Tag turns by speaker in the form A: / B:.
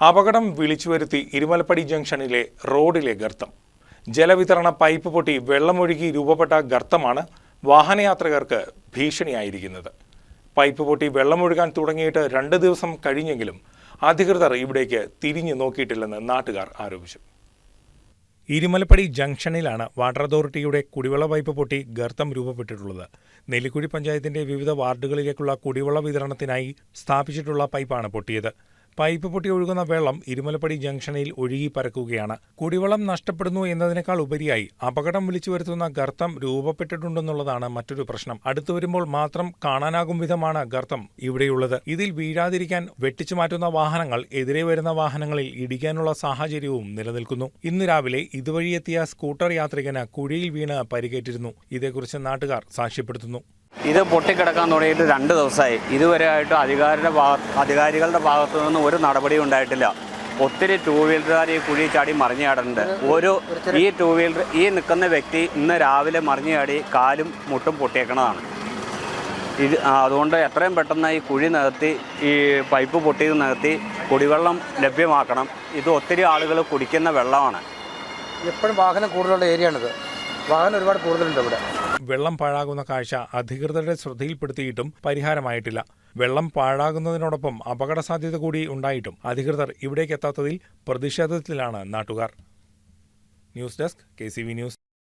A: അപകടം വിളിച്ചുവരുത്തി ഇരുമലപ്പടി ജംഗ്ഷനിലെ റോഡിലെ ഗർത്തം. ജലവിതരണ പൈപ്പ് പൊട്ടി വെള്ളമൊഴുകി രൂപപ്പെട്ട ഗർത്തമാണ് വാഹനയാത്രികർക്ക് ഭീഷണിയായിരിക്കുന്നത്. പൈപ്പ് പൊട്ടി വെള്ളമൊഴുകാൻ തുടങ്ങിയിട്ട് രണ്ട് ദിവസം കഴിഞ്ഞെങ്കിലും അധികൃതർ ഇവിടേക്ക് തിരിഞ്ഞു നോക്കിയിട്ടില്ലെന്ന് നാട്ടുകാർ ആരോപിച്ചു. ഇരുമലപ്പടി ജംഗ്ഷനിലാണ് വാട്ടർ അതോറിറ്റിയുടെ കുടിവെള്ള പൈപ്പ് പൊട്ടി ഗർത്തം രൂപപ്പെട്ടിട്ടുള്ളത്. നെല്ലിക്കുഴി പഞ്ചായത്തിന്റെ വിവിധ വാർഡുകളിലേക്കുള്ള കുടിവെള്ള വിതരണത്തിനായി സ്ഥാപിച്ചിട്ടുള്ള പൈപ്പാണ് പൊട്ടിയത്. പൈപ്പ് പൊട്ടി ഒഴുകുന്ന വെള്ളം ഇരുമലപ്പടി ജംഗ്ഷനിൽ ഒഴുകി പരക്കുകയാണ്. കുടിവെള്ളം നഷ്ടപ്പെടുന്നു എന്നതിനേക്കാൾ ഉപരിയായി അപകടം വിളിച്ചു വരുത്തുന്ന ഗർത്തം രൂപപ്പെട്ടിട്ടുണ്ടെന്നുള്ളതാണ് മറ്റൊരു പ്രശ്നം. അടുത്തു വരുമ്പോൾ മാത്രം കാണാനാകും വിധമാണ് ഗർത്തം ഇവിടെയുള്ളത്. ഇതിൽ വീഴാതിരിക്കാൻ വെട്ടിച്ചു മാറ്റുന്ന വാഹനങ്ങൾ എതിരെ വരുന്ന വാഹനങ്ങളിൽ ഇടിക്കാനുള്ള സാഹചര്യവും നിലനിൽക്കുന്നു. ഇന്ന് രാവിലെ ഇതുവഴിയെത്തിയ സ്കൂട്ടർ യാത്രികന് കുഴിയിൽ വീണ് പരിക്കേറ്റിരുന്നു. ഇതേക്കുറിച്ച് നാട്ടുകാർ സാക്ഷ്യപ്പെടുത്തുന്നു.
B: ഇത് പൊട്ടിക്കിടക്കാൻ തുടങ്ങിയിട്ട് രണ്ട് ദിവസമായി. ഇതുവരെ ആയിട്ട് അധികാരിയുടെ ഭാഗ അധികാരികളുടെ ഭാഗത്തു നിന്ന് ഒരു നടപടിയും ഉണ്ടായിട്ടില്ല. ഒത്തിരി ടൂ വീലറുകാർ ഈ കുഴി ചാടി മറിഞ്ഞു ചാടുന്നുണ്ട് ഒരു ഈ ടൂ വീലർ ഈ നിൽക്കുന്ന വ്യക്തി ഇന്ന് രാവിലെ മറിഞ്ഞു ചാടി കാലും മുട്ടും പൊട്ടിയേക്കണതാണ്. ഇത് അതുകൊണ്ട് എത്രയും പെട്ടെന്ന് ഈ കുഴി നികത്തി ഈ പൈപ്പ് പൊട്ടിയത് നികത്തി കുടിവെള്ളം ലഭ്യമാക്കണം. ഇത് ഒത്തിരി ആളുകൾ കുടിക്കുന്ന വെള്ളമാണ്.
C: എപ്പോഴും വാഹനം കൂടുതലുള്ള ഏരിയയാണിത്. വാഹനം ഒരുപാട് കൂടുതലുണ്ട് ഇവിടെ.
A: വെള്ളം പാഴാകുന്ന കാഴ്ച അധികൃതരുടെ ശ്രദ്ധയിൽപ്പെടുത്തിയിട്ടും പരിഹാരമായിട്ടില്ല. വെള്ളം പാഴാകുന്നതിനോടൊപ്പം അപകട സാധ്യത കൂടി ഉണ്ടായിട്ടും അധികൃതർ ഇവിടേക്ക് എത്താത്തതിൽ പ്രതിഷേധത്തിലാണ് നാട്ടുകാർ. News desk K news.